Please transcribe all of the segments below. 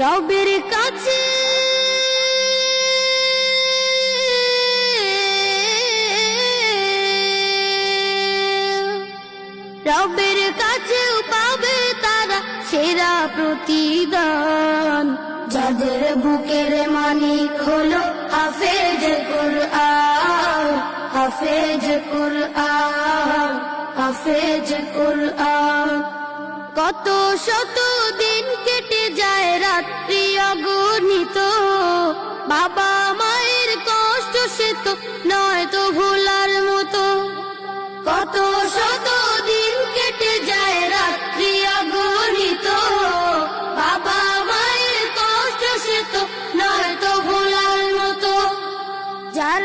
রবের কাছে। রবের কাছেও পাবে তারা সেরা প্রতিদান। যাদের বুকের মানিক হলো হাফেজ কুরআন হাফেজ কুরআন হাফেজ কুরআন। কত শত দিন কেটে রাত্রি বাবা মায়ের কষ্ট সে তো নয় তো ভোলার মতো। কত শত দিন কেটে যায় রাত্রি অগণিত বাবা মায়ের কষ্ট সে তো নয় তো ভোলার মতো। যার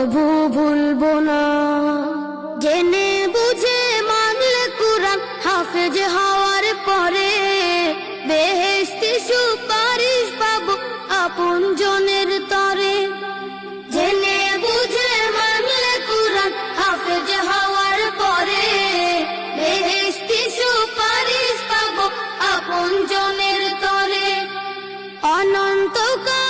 কবু ভুলবো না। জেনে বুঝে মানলে কুরআন হাফেজ হওয়ার পরে বেহেশতি সুপারিশ পাবো আপন জনের তরে। জেনে বুঝে মানলে কুরআন হাফেজ হওয়ার পরে বেহেশতি সুপারিশ পাবো আপন জনের তরে। অনন্তকাল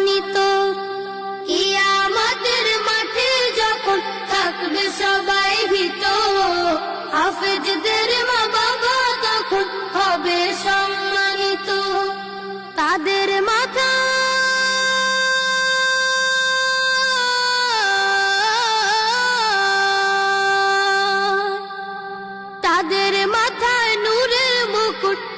সবাই ভীত। হাফেজদের মা বাবা তখন হবে সম্মানিত। তাদের মাথা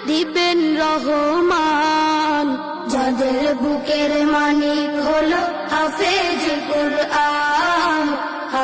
দিবেন রহমান। যাদের বুকের মানিক হলো হাফেজ কুরআন।